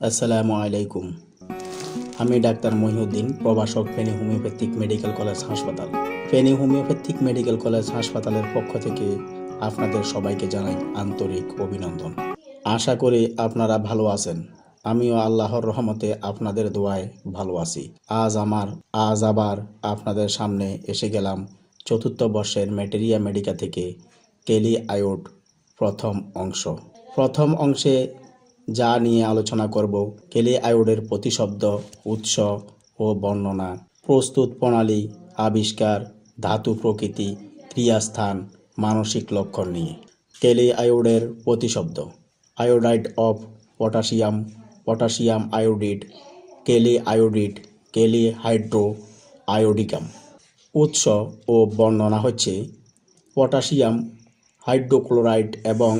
আসসালামু আলাইকুম। আমি ডাক্তার মহিউদ্দিন, প্রভাষক ফেনী হোমিওপ্যাথিক মেডিকেল কলেজ হাসপাতাল। ফেনী হোমিওপ্যাথিক মেডিকেল কলেজ হাসপাতালের পক্ষ থেকে আপনাদের সবাইকে জানাই আন্তরিক অভিনন্দন। আশা করি আপনারা ভালো আছেন। আমিও আল্লাহর রহমতে আপনাদের দোয়ায় ভালো আছি। আজ আমার, আজ আবার আপনাদের সামনে এসে গেলাম চতুর্থ বর্ষের ম্যাটেরিয়া মেডিকা থেকে কেলি আয়োড প্রথম অংশ। প্রথম অংশে যা নিয়ে আলোচনা করব কেলি আয়োডের প্রতিশব্দ, উৎস ও বর্ণনা, প্রস্তুত প্রণালী, আবিষ্কার, ধাতু প্রকৃতি, ক্রিয়াস্থান, মানসিক লক্ষণ নিয়ে। কেলি আয়োডের প্রতিশব্দ, iodide of potassium potassium iodide kali iodide kali hydriodicum উৎস ও বর্ণনা হচ্ছে পটাশিয়াম, হাইড্রোক্লোরাইড এবং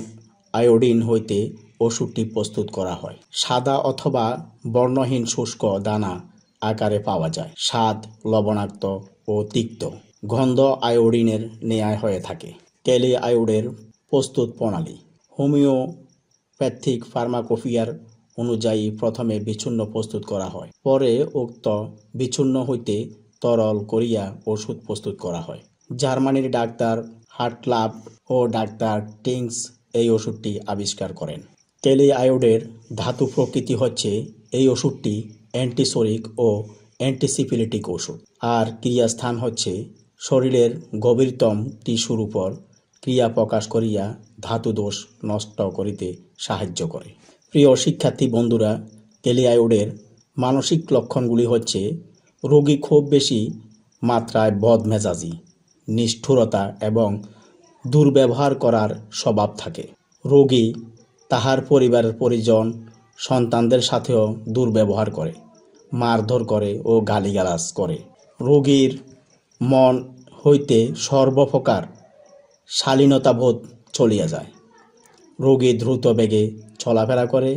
আয়োডিন হইতে ওষুধটি প্রস্তুত করা হয়। সাদা অথবা বর্ণহীন শুষ্ক দানা আকারে পাওয়া যায়। স্বাদ লবণাক্ত ও তিক্ত। গন্ধ আয়োডিনের নেয়ায় হয়ে থাকে। ক্যালি আয়োডের প্রস্তুত প্রণালী। হোমিওপ্যাথিক ফার্মাকোফিয়ার অনুযায়ী প্রথমে বিচ্ছিন্ন প্রস্তুত করা হয়। পরে উক্ত বিচ্ছিন্ন হইতে তরল করিয়া ওষুধ প্রস্তুত করা হয়। জার্মানির ডাক্তার হার্টলাব ও ডাক্তার টিংস এই ওষুধটি আবিষ্কার করেন। কেলি আয়োডের ধাতু প্রকৃতি হচ্ছে এই ওষুধটি অ্যান্টিসোরিক ও অ্যান্টিসিপিলিটিক ওষুধ। আর ক্রিয়াস্থান হচ্ছে শরীরের গভীরতম টিস্যুর উপর ক্রিয়া প্রকাশ করিয়া ধাতু দোষ নষ্ট করিতে সাহায্য করে। প্রিয় শিক্ষার্থী বন্ধুরা কেলিআয়োডের মানসিক লক্ষণগুলি হচ্ছে রোগী খুব বেশি মাত্রায় বদমেজাজি, নিষ্ঠুরতা এবং দুর্ব্যবহার করার স্বভাব থাকে। রোগী তাহার পরিবারের পরিজন সন্তানদের সাথেও দুর্ব্যবহার করে, মারধর করে ও গালিগালাজ করে। রোগীর মন হইতে সর্বপ্রকার শালীনতাবোধ চলিয়া যায়। রোগী দ্রুত বেগে চলাফেরা করে,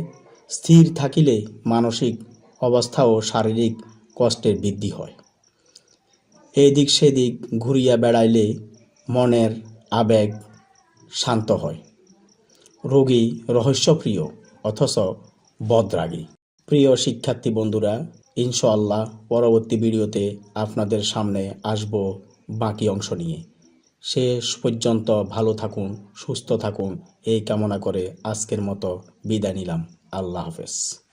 স্থির থাকিলে মানসিক অবস্থা ও শারীরিক কষ্টের বৃদ্ধি হয়। এদিক সেদিক ঘুরিয়া বেড়াইলে মনের আবেগ শান্ত হয়। রোগী রহস্যপ্রিয়, অথচ বদরাগী। প্রিয় শিক্ষার্থী বন্ধুরা, ইনশাআল্লাহ পরবর্তী ভিডিওতে আপনাদের সামনে আসব বাকি অংশ নিয়ে। শেষ পর্যন্ত ভালো থাকুন, সুস্থ থাকুন, এই কামনা করে আজকের মতো বিদায় নিলাম। আল্লাহ হাফেজ।